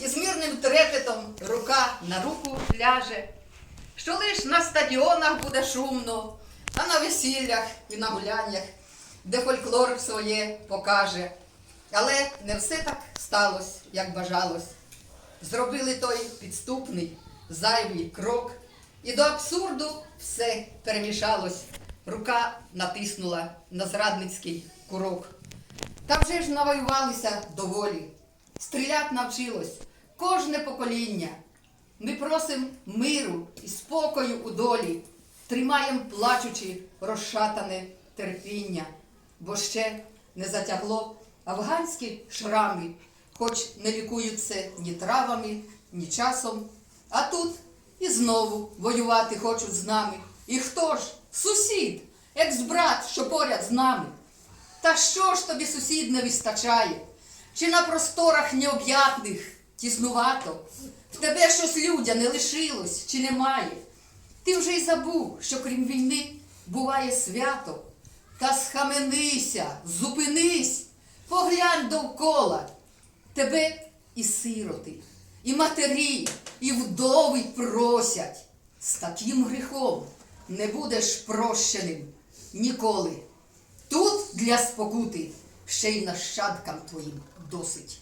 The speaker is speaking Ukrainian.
І з мирним трепетом рука на руку ляже, що лиш на стадіонах буде шумно, а на весіллях і на гуляннях, де фольклор своє покаже. Але не все так сталося, як бажалось. Зробили той підступний, зайвий крок, і до абсурду все перемішалось. Рука натиснула на зрадницький курок. Та вже ж навоювалися доволі. Стрілять навчилось кожне покоління. Ми просим миру і спокою у долі, тримаєм плачучи розшатане терпіння, бо ще не затягло афганські шрами, хоч не лікуються ні травами, ні часом. А тут і знову воювати хочуть з нами. І хто ж? Сусід, екс-брат, що поряд з нами. Та що ж тобі сусід не вистачає? Чи на просторах необ'ятних тіснувато? В тебе щось людя не лишилось чи немає? Ти вже й забув, що крім війни буває свято. Та схаменися, зупинись, поглянь довкола. Тебе і сироти, і матері, і вдови просять. З таким гріхом не будеш прощеним ніколи. Тут для спокути ще й нащадкам твоїм досить.